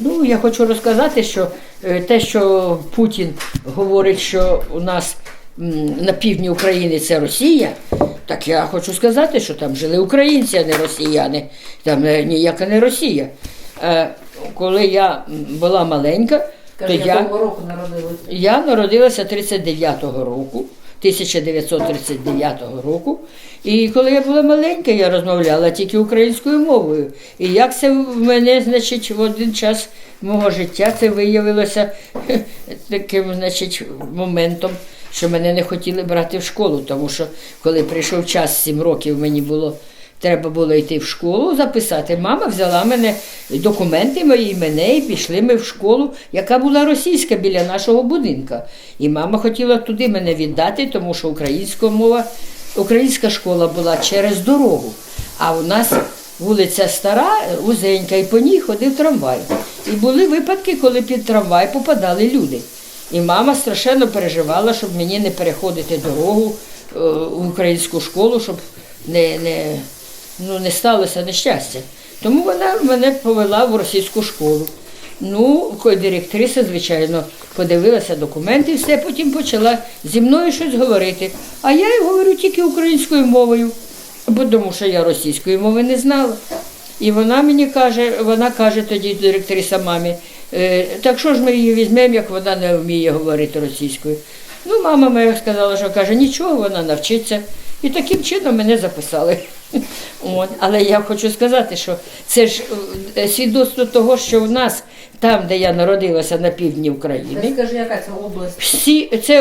Ну, я хочу розказати, що е, те, що Путін говорить, що у нас на півдні України це Росія, так я хочу сказати, що там жили українці, а не росіяни. Там е, ніяка не Росія. Е, Коли я була маленька, то я. року? Я народилася 39-го року, 1939 року. І коли я була маленька, я розмовляла тільки українською мовою. І як це в мене, значить, в один час мого життя це виявилося таким, значить, моментом, що мене не хотіли брати в школу, тому що коли прийшов час, 7 років мені було. Треба було йти в школу записати. Мама взяла мене документи мої, мене, і пішли ми в школу, яка була російська біля нашого будинка. І мама хотіла туди мене віддати, тому що українська мова, українська школа була через дорогу. А у нас вулиця стара, вузенька, і по ній ходив трамвай. І були випадки, коли під трамвай попадали люди. І мама страшенно переживала, щоб мені не переходити дорогу е, в українську школу, щоб не, не, ну, не сталося нещастя. Тому вона мене повела в російську школу. Ну, директриса, звичайно, подивилася документи і все, потім почала зі мною щось говорити. А я й говорю тільки українською мовою, бо тому що я російської мови не знала. І вона мені каже, вона каже тоді директриса мамі, «Е, так що ж ми її візьмемо, як вона не вміє говорити російською. Ну, мама моя сказала, що каже, нічого, вона навчиться. І таким чином мене записали. От. Але я хочу сказати, що це ж е, свідоцтво того, що в нас, там, де я народилася на півдні України, Скажи, яка це область? всі це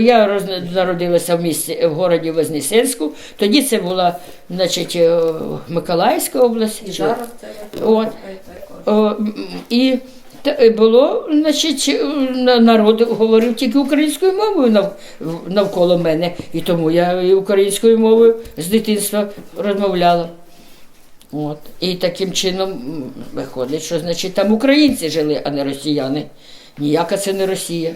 я роз- народилася в місті в городі Вознесенську. Тоді це була, значить, е, Миколаївська область. І зараз це От. О, і було, значить, е, народ говорив тільки українською мовою навколо мене. І тому я українською мовою з дитинства розмовляла. От. І таким чином виходить, що значить там українці жили, а не росіяни. Ніяка це не Росія.